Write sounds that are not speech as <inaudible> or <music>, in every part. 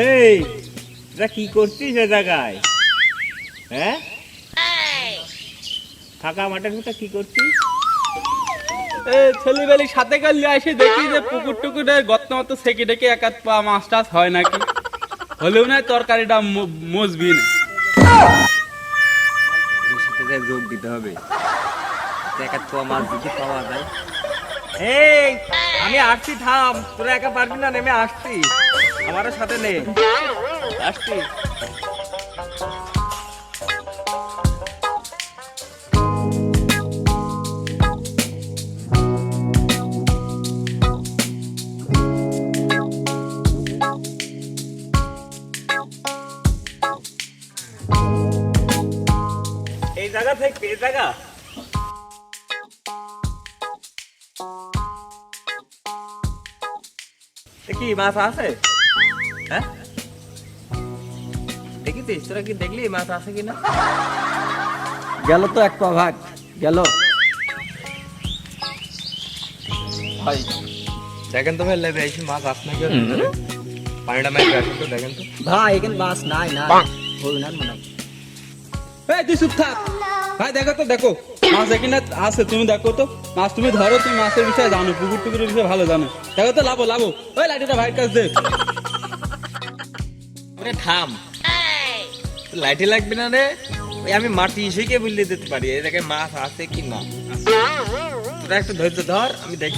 এই তোরা কি করছিস এ জায়গায়? হ্যাঁ? ফাঁকা মাঠের মতো কি করছিস? ছেলেবেলি সাথে করলে এসে দেখি যে পুকুর টুকুরে গত্ত মতো সেকে ডেকে এক আধ পা মাছ টাছ হয় নাকি? হলেও না তরকারিটা মজবি না। যোগ দিতে হবে তো মাছ পাওয়া যায়। এই আমি আসছি থাম। তোরা একা পারবি না নেমে আসছি। আমারও সাথে নে। আসছি। এই জায়গা থেকে এই কি মাছ আছে? হ্যাঁ? দেখিছিস তোরা কি দেখলি মাছ আছে কিনা? গেল তো এক পা ভাগ গেল। ভাই দেখেন তো ভাই লেবে এসে মাছ আছে নাকি? পানিটা মেরে আসুন তো দেখেন তো। ভাই এখানে মাছ নাই না হই না মনে হয়। এই তুই চুপ থাক। ভাই দেখো তো দেখো। মাছ এখানে আছে তুমি দেখো তো। মাছ তুমি ধরো তুমি মাছের বিষয়ে জানো পুকুর টুকুরের বিষয়ে ভালো জানো। দেখো তো লাভো লাভো ওই লাঠিটা ভাইয়ের কাছ দে। ওরে থাম। লাইটে লাগবে না রে? আমি মাটি শিখে বুঝলে দিতে পারি এই জায়গায় মাছ আছে কি না? তোরা একটু ধৈর্য ধর আমি দেখ।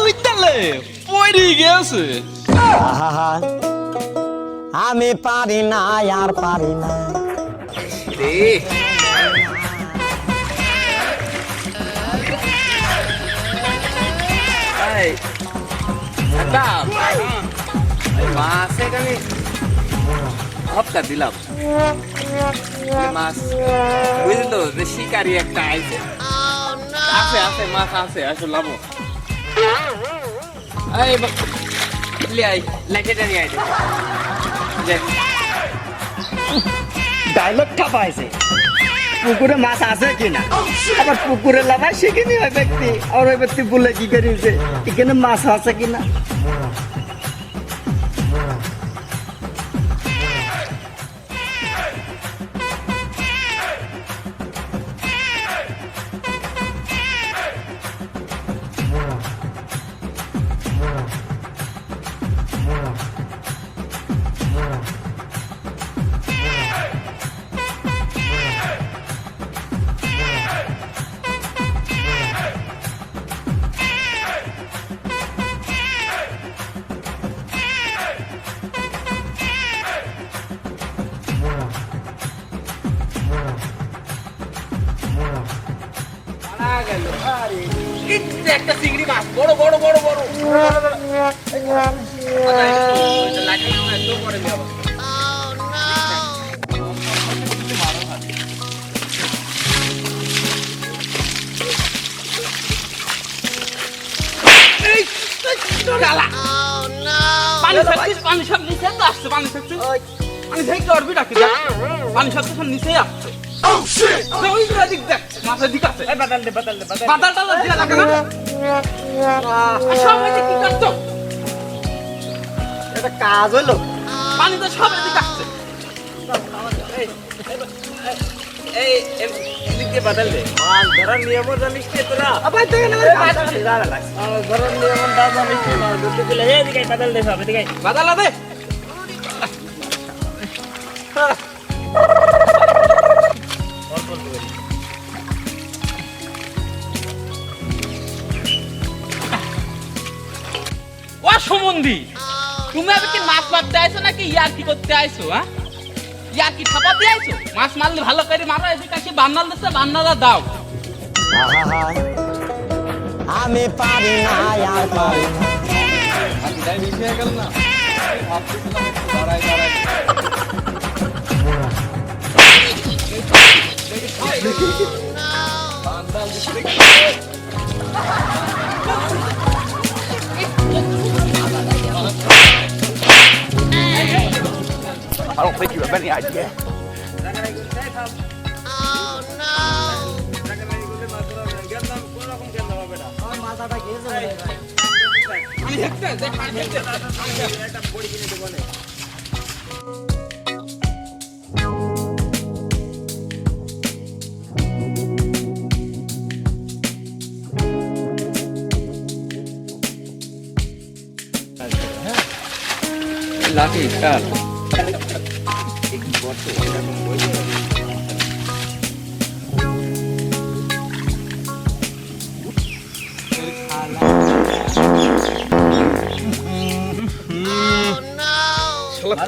ওই তালে পড়ে গেছে। আমি পারি না আর পারি না। হপ্তা দিলাম। মাছ বুঝলি যে শিকারি একটা আইছে। আছে আছে মাছ আছে আসো লাভ এই বা- লে নিয়ে আই দেখ ডায়লগটা পাইছে পুকুরে মাছ আছে কিনা? আবার পুকুরে লাভায় শিখিনি ওই ব্যক্তি? আর ওই ব্যক্তি বলে কি করেছে এখানে মাছ আছে কিনা? একটা চিংড়ি মাছ বড় বড় বড় বড়। পানি সব নিচে তো আসছে পানি ছাড়ছিস পানি থেকে অরবি ডাকি পানি সব তো নিচেই আসছে। ওই দিক দেখ। মাছের দিক আছে। বাদাল দে বাদাল দে বাদাল বাদালটা তো দিয়া লাগে না? সব এদিকে কি করছ এটা কাজ হলো। পানি তো সব এদিকে আসছে। এই এদিক বাদাল দে। মাছ ধরার নিয়মও জানিস কে তোরা? আবার দেখেন মাছ ধরার নিয়মও জানিস কে মাছ ধরতে গেলে এদিকে বাদাল দে সব এদিকে বাদাল দে আমার সম্বন্ধী তুমি আমি কি মাছ মারতে আইছো নাকি? ইয়ার কি করতে আইছো হ্যাঁ ইয়ার কি ছাপা দিয়ে আইছো? মাছ মারলে ভালো করে মারো এসে কাছে বান্নাল দিচ্ছে বান্নালা দাও। আমি পারি না ইয়ার পারি না। Don't think you have any idea. আমি হেঁটে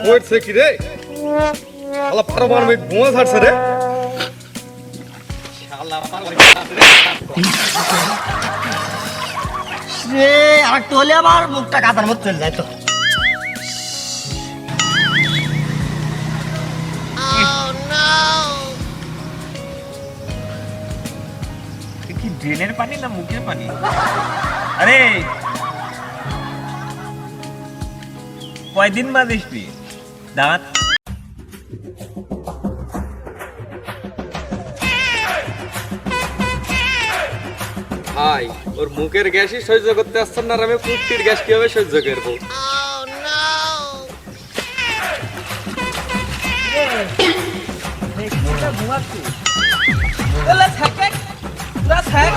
করছে কি রে? শালা পারমাণবিক বোমা ছাড়ছে রে। সে আর একটু হলে আমার মুখটা কাতার মতো চলে যায় তো। কি ড্রেনের পানি না মুখের পানি? আরে! কয়দিন বাদ আসবি দাঁত ভাই ওর মুখের গ্যাসই সহ্য করতে আসছেন না আর আমি পুষ্টির গ্যাস কীভাবে সহ্য করব? থাকে পুরা থাক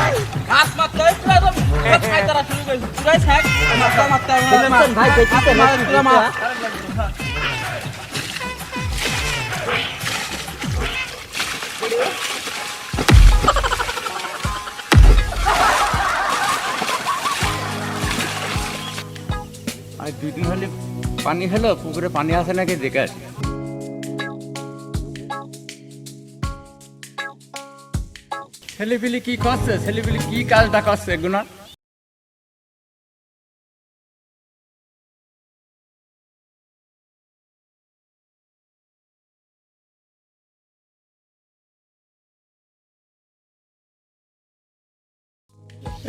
মাছ মারতে হয় পুরা পুরা ছাই তারা শুরু করেছে। পুরাই থাক মারতে মারতে ভাই, দেখিতে না, পুরা মাছ আর দুই দিন হলে পানি হলো পুকুরে পানি আসে নাকি দেখে আসি। ছেলেপিলি কি করছে? ছেলেপিলি কি কাজটা করছে গুনা?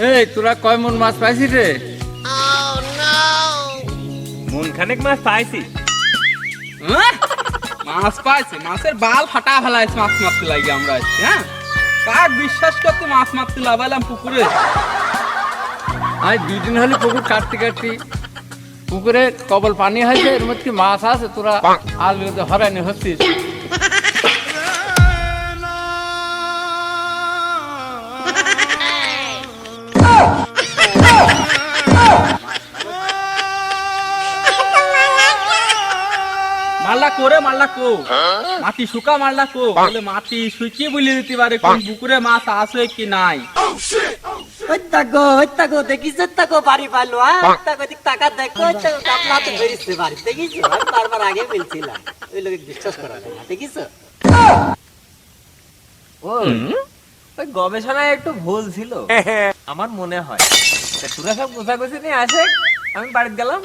এই তোরা কয় মন মাছ পাইছিস রে? মন খানেক মাছ পাইছি। হ্যাঁ? মাছ পাইছে মাছের বাল ফাটা ফেলাইছে মাছ মারতে লাগে আমরা আজকে হ্যাঁ? কাক বিশ্বাস করতে মাছ মারতে লাভালাম পুকুরে? আমি দুদিন হলে পুকুর কাটতে কাটতে পুকুরে কবল পানি হয়েছে এর মধ্যে মাছ আছে? তোরা আলু হরানি হচ্ছিস। মাল্লা করে মাল্লা কো। মাটি শুকা মাল্লা কো। বলে মাটি শুকিয়ে বলে দিতে পারে কোন পুকুরে মাছ আছে কি নাই? হত্যাগো হত্যাগো দেখিস হত্যাগো বাড়ি পারল হ্যাঁ দিক টাকা দেখো হত্যাগো কাপলা তো বেরিয়েছে বাড়ি। দেখিস আমি বারবার আগে বলছিলাম। ওই লোক বিশ্বাস করা যায় না দেখিস? ও ওই গবেষণায় একটু ভুল ছিল। <laughs> আমার মনে হয়। তা তোরা সব গোছাগুছি নিয়ে আসে আমি বাড়িতে গেলাম।